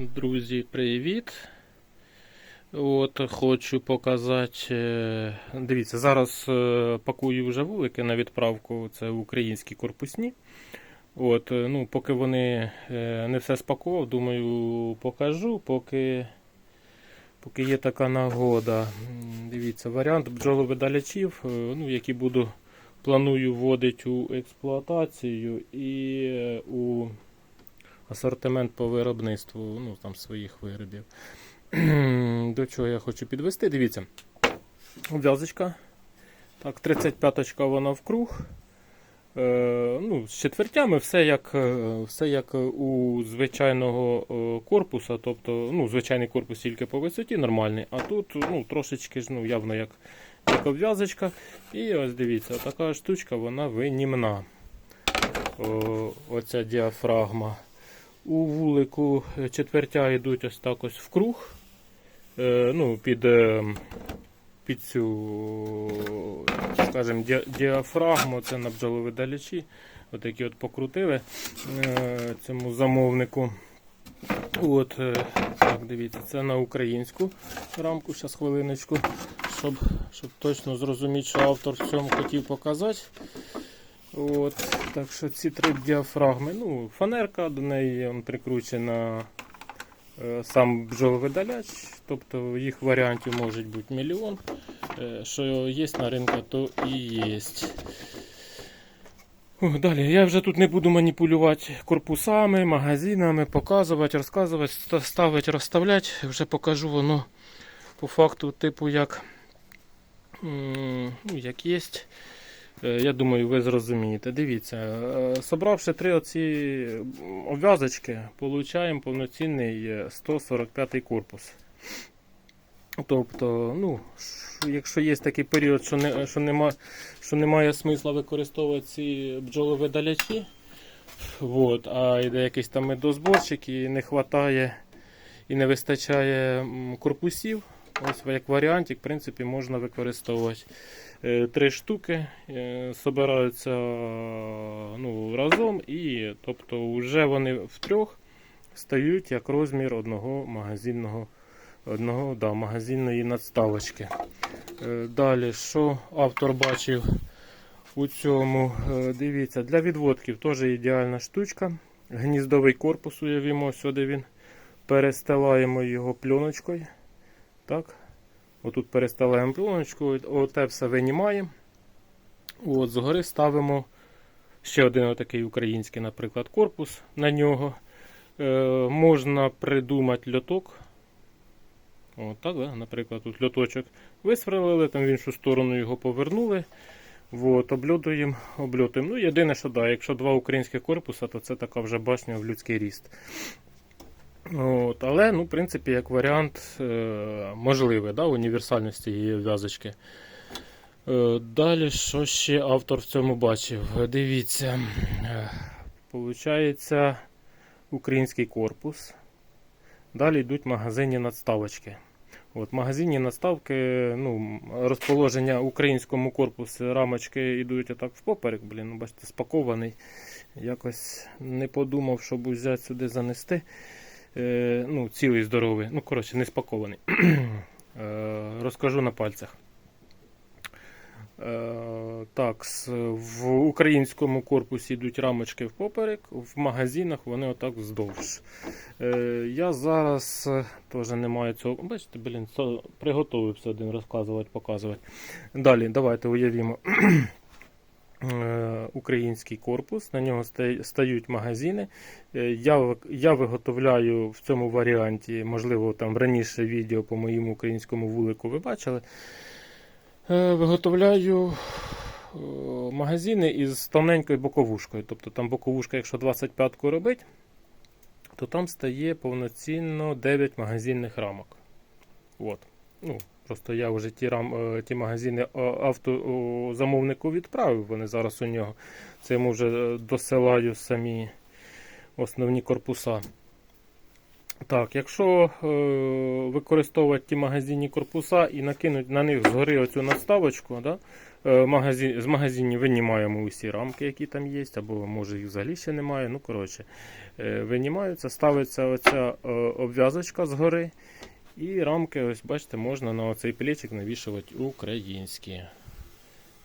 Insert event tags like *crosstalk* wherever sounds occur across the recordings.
Друзі, привіт! От Хочу показати. е, Дивіться, зараз е, пакую вже вулики на відправку. Це українські корпусні. От, е, ну, Поки вони не все спакував, думаю, покажу, поки, поки є така нагода. Дивіться, варіант бджоловидалячів, ну, які буду планую вводити у експлуатацію і у асортимент по виробництву ну, там, своїх виробів. *clears throat* До чого я хочу підвести? Дивіться. В'язочка. Так, 35-очка вона вкруг. Е, ну, з четвертями все як, е, все як у звичайного е, корпуса. Тобто, ну, звичайний корпус тільки по висоті нормальний, а тут ну, трошечки ну, явно як, як обв'язочка. І ось дивіться, така штучка вона винімна. О, оця діафрагма. У вулику четвертя йдуть ось так ось вкруг. Е, ну, під, е, під цю, скажімо, ді, діафрагму, це на бджоловидалячі. Отакі от покрутили е, цьому замовнику. От, так, дивіться, це на українську рамку, зараз хвилиночку, щоб, щоб точно зрозуміти, що автор в цьому хотів показати. От, так що ці три діафрагми, ну, фанерка, до неї он, прикручена е, сам бджоловидаляч, тобто їх варіантів може бути мільйон. Е, що є на ринку, то і є. Далі, я вже тут не буду маніпулювати корпусами, магазинами, показувати, розказувати, ставити, розставляти. Вже покажу воно по факту, типу, як, ну, як є. Е, Я думаю, ви зрозумієте. Дивіться, е, собравши три оці обв'язочки, получаємо повноцінний е, 145 корпус. Тобто, ну, якщо є такий період, що, не, що, нема, що немає смисла використовувати ці бджоловидалячі, от, а йде якийсь там медозборчик і не вистачає і не вистачає корпусів, ось як варіантик, в принципі, можна використовувати. Е, Три штуки е, собираються ну, разом, і тобто вже вони втрьох стають як розмір одного магазинного одного да, магазинної надставочки. Е, Далі, що автор бачив у цьому? Дивіться, для відводків теж ідеальна штучка. Гніздовий корпус, уявімо, сюди він. Перестилаємо його пленочкою. Так. Отут перестилаємо пленочкою, оте все винімаємо. От, згори ставимо ще один отакий український, наприклад, корпус на нього. Е, можна придумати льоток. От так, да? Наприклад, тут льоточок висверлили, там в іншу сторону його повернули. От, обльотуємо, обльотуємо. Ну, єдине, що да, якщо два українські корпуса, то це така вже башня в людський ріст. От, але, ну, в принципі, як варіант е, можливий, да, універсальності її в'язочки. Е, далі, що ще автор в цьому бачив? Дивіться, е, получається український корпус. Далі йдуть магазинні надставочки. От, магазинні надставки, ну, розположення українському корпусу рамочки йдуть отак впоперек, блін, ну, бачите, спакований. Якось не подумав, щоб взяти сюди занести. Е, ну, цілий здоровий, ну, коротше, не спакований. *clears throat* е, розкажу на пальцях. Е, так, в українському корпусі йдуть рамочки впоперек, в магазинах вони отак вздовж. Е, я зараз теж не маю цього. Бачите, блін, приготовився один розказувати, показувати. Далі, давайте уявімо. *clears throat* Е, Український корпус, на нього стають магазини. Е, Я, я виготовляю в цьому варіанті, можливо, там раніше відео по моєму українському вулику ви бачили. Е, Виготовляю магазини із тоненькою боковушкою. Тобто там боковушка, якщо 25-ку робить, то там стає повноцінно 9 магазинних рамок. От. Ну, просто я вже ті, рам, е, ті магазини е, авто, замовнику відправив, вони зараз у нього. Це йому вже е, досилаю самі основні корпуса. Так, якщо е, використовувати ті магазинні корпуса і накинути на них згори оцю надставочку, да, е, магазин, з магазинів винімаємо усі рамки, які там є, або може їх взагалі ще немає. Ну, коротше, е, винімаються, ставиться оця е, обв'язочка згори. І рамки, ось бачите, можна на оцей плечик навішувати українські.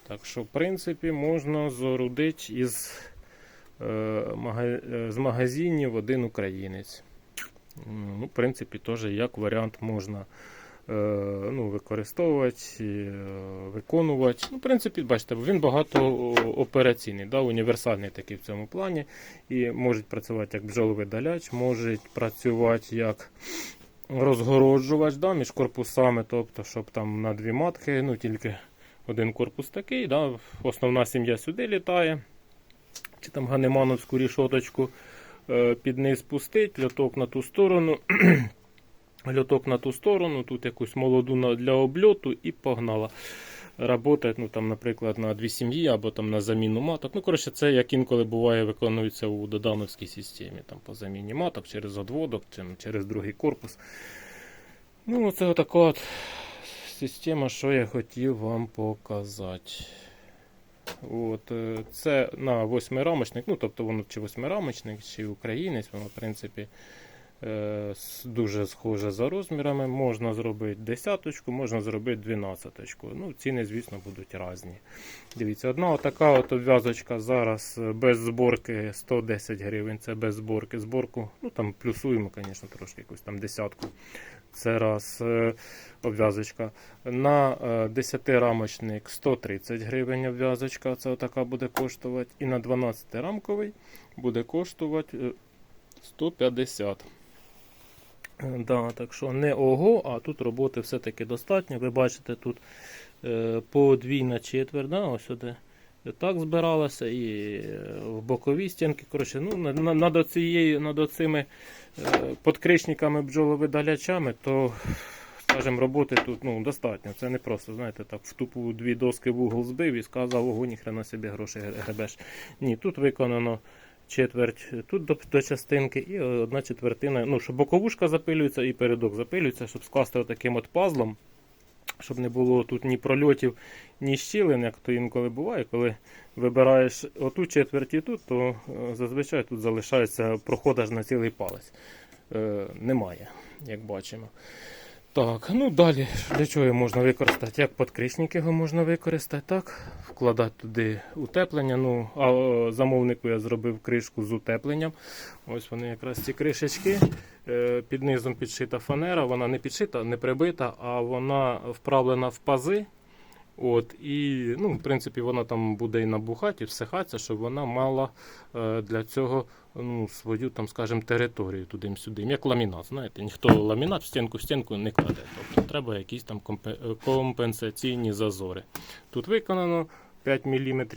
Так що, в принципі, можна зорудити із, е, е, з магазинів один українець. Ну, в принципі, теж як варіант можна е, ну, використовувати, виконувати. Ну, в принципі, бачите, він багатоопераційний, да, універсальний такий в цьому плані. І може працювати як бджоловидаляч, може працювати як розгороджувач да, між корпусами, тобто, щоб там на дві матки, ну тільки один корпус такий, да, основна сім'я сюди літає. Чи там ганемановську рішоточку е, під низ пустить, льоток на ту сторону. *clears throat* Льоток на ту сторону, тут якусь молоду для обльоту і погнала. Работать, ну там, наприклад, на дві сім'ї або там на заміну маток. Ну, коротше, це як інколи буває, виконується у додановській системі, там по заміні маток через одводок, через другий корпус. Ну, це отака от система, що я хотів вам показати. От, е, це на восьмирамочник, ну тобто воно чи восьмирамочник, чи українець, воно в принципі дуже схоже за розмірами. Можна зробити десяточку, можна зробити дванадцяточку. Ну, ціни, звісно, будуть різні. Дивіться, одна отака от обв'язочка зараз е, без зборки 110 гривень. Це без зборки. Зборку, ну там плюсуємо, звісно, трошки якусь там десятку. Це раз е, обв'язочка. На е, 10-рамочник 130 гривень обв'язочка. Це отака буде коштувати. І на 12-рамковий буде коштувати е, 150. Е, Да, так що не ого, а тут роботи все-таки достатньо. Ви бачите, тут е, подвійна четверть, да, ось сюди. Так збиралася і е, в бокові стінки. Коротше, ну, на- на- над, оцією, над оцими е, подкришниками бджоловидалячами, то, скажімо, роботи тут ну, достатньо. Це не просто, знаєте, так в тупу дві доски в угол збив і сказав, ого, ніхрена собі гроші гребеш. Ні, тут виконано четверть тут до, до частинки і одна четвертина. Ну, щоб боковушка запилюється і передок запилюється, щоб скласти отаким от пазлом, щоб не було тут ні прольотів, ні щілин, як то інколи буває. Коли вибираєш оту четверть і тут, то е, зазвичай тут залишається проходаж на цілий палець. Е, немає, як бачимо. Так, ну далі, для чого його можна використати? Як подкришник його можна використати, так? Вкладати туди утеплення. Ну, а замовнику я зробив кришку з утепленням. Ось вони якраз ці кришечки. Е, Під низом підшита фанера, вона не підшита, не прибита, а вона вправлена в пази. От, і, ну, в принципі, вона там буде і набухати, і всихатися, щоб вона мала е, для цього ну, свою, там, скажімо, територію туди-сюди. Як ламінат. Знаєте, ніхто ламінат в стінку в стінку не кладе. Тобто треба якісь там е, компенсаційні зазори. Тут виконано 5 мм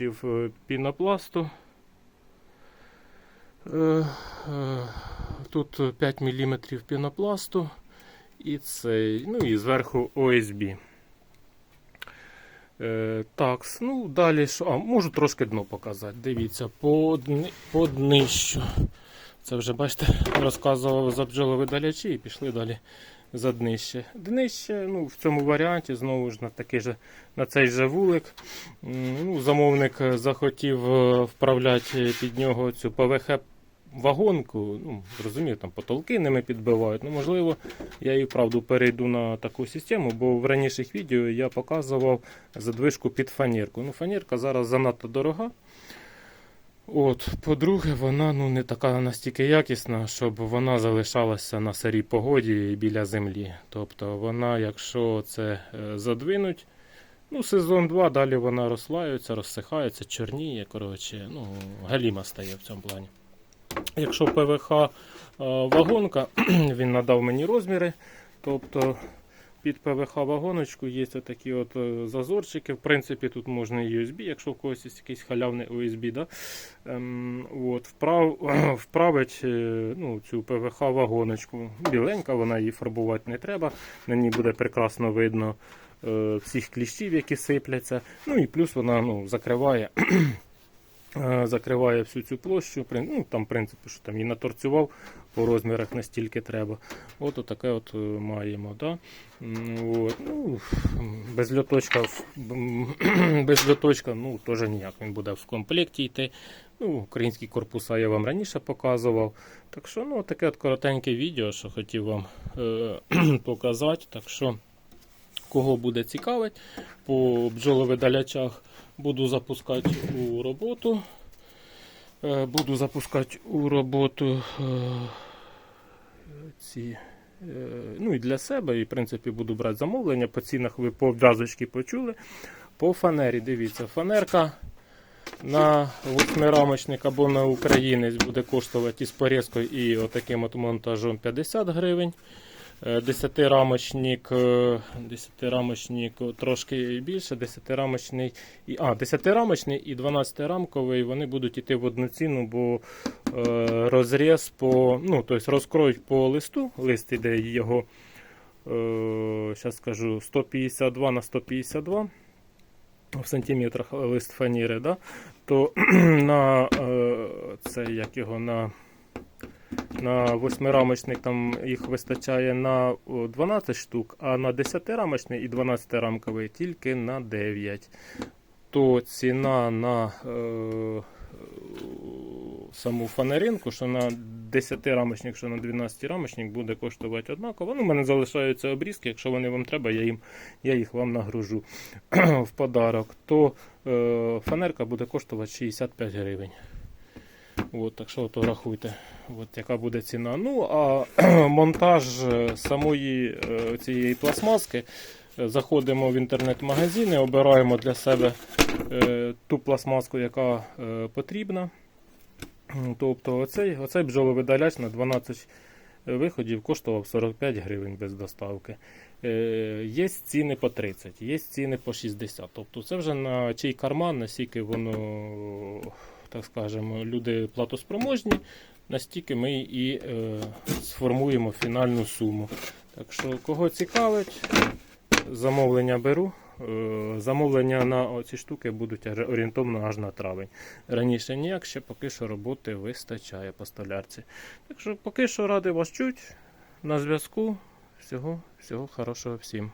пінопласту. Е, е, Тут 5 мм пінопласту і цей, ну і зверху ОСБ. Е, так, ну далі що? А, можу трошки дно показати. Дивіться, по, дни, по днищу. Це вже, бачите, розказував за бджоловидалячі і пішли далі за днище. Днище, ну, в цьому варіанті, знову ж на такий же, на цей же вулик. Ну, замовник е, захотів е, вправляти під нього цю ПВХ вагонку. Ну, розумію, там потолки ними підбивають. Ну, можливо, я і вправду перейду на таку систему, бо в раніших відео я показував задвижку під фанірку. Ну, фанірка зараз занадто дорога. От, по-друге, вона ну, не така настільки якісна, щоб вона залишалася на сирій погоді біля землі. Тобто вона, якщо це е, задвинуть, ну, сезон 2, далі вона розслаюється, розсихається, чорніє. Коротше, ну, галіма стає в цьому плані. Якщо ПВХ е, вагонка, *clears throat* він надав мені розміри. Тобто під ПВХ вагоночку є такі от е, зазорчики. В принципі, тут можна і USB, якщо в когось є якийсь халявний USB. Да? Ем, от, вправ, *clears throat* вправить е, ну, цю ПВХ вагоночку. Біленька, вона її фарбувати не треба. На ній буде прекрасно видно всіх кліщів, які сипляться. Ну і плюс вона ну, закриває *clears throat* закриває всю цю площу. Ну, там, в принципі, що там і наторцював по розмірах настільки треба. От таке от е, маємо. Да? От. Ну, без льоточка, *clears throat* без льоточка ну, теж ніяк. Він буде в комплекті йти. Ну, українські корпуса я вам раніше показував. Так що, ну, таке от коротеньке відео, що хотів вам е, *clears throat* показати. Так що, кого буде цікавить, по бджоловидалячах буду запускати у роботу. Е, Буду запускати у роботу е, ці. е, Ну і для себе, і в принципі буду брати замовлення. По цінах ви по обв'язочці почули. По фанері, дивіться, фанерка на восьмирамочник або на українець буде коштувати із порізкою і отаким от монтажом 50 гривень. Е, Десятирамочник, е, десятирамочник трошки більше, десятирамочний і а, десятирамочний і 12-рамковий вони будуть йти в одну ціну, бо е, розріз по, ну, тобто розкроють по листу, лист іде його, е, скажу, 152 на 152 в сантиметрах лист фаніри, да? то *clears throat* на е, це як його на на восьмирамочник там їх вистачає на 12 штук, а на 10-рамочний і 12-рамковий тільки на 9. То ціна на е, саму фанеринку, що на 10-рамочник, що на 12-рамочник буде коштувати однаково. Ну, у мене залишаються обрізки, якщо вони вам треба, я, їм, я їх вам нагружу *clears throat* в подарок. То е, фанерка буде коштувати 65 гривень. От, так що рахуйте, от яка буде ціна. Ну, а *clears throat* монтаж е, самої е, цієї пластмаски. е, Заходимо в інтернет-магазини, обираємо для себе ту пластмаску, яка потрібна. Тобто оцей, оцей бджоловидаляч на 12 виходів коштував 45 гривень без доставки. Є ціни по 30, є ціни по 60. Тобто це вже на чий карман, наскільки воно, так скажемо, люди платоспроможні, настільки ми і е, сформуємо фінальну суму. Так що, кого цікавить, замовлення беру. Е, Замовлення на ці штуки будуть орієнтовно аж на травень. Раніше ніяк, ще поки що роботи вистачає по столярці. Так що поки що радий вас чуть. На зв'язку. Всього, всього хорошого всім.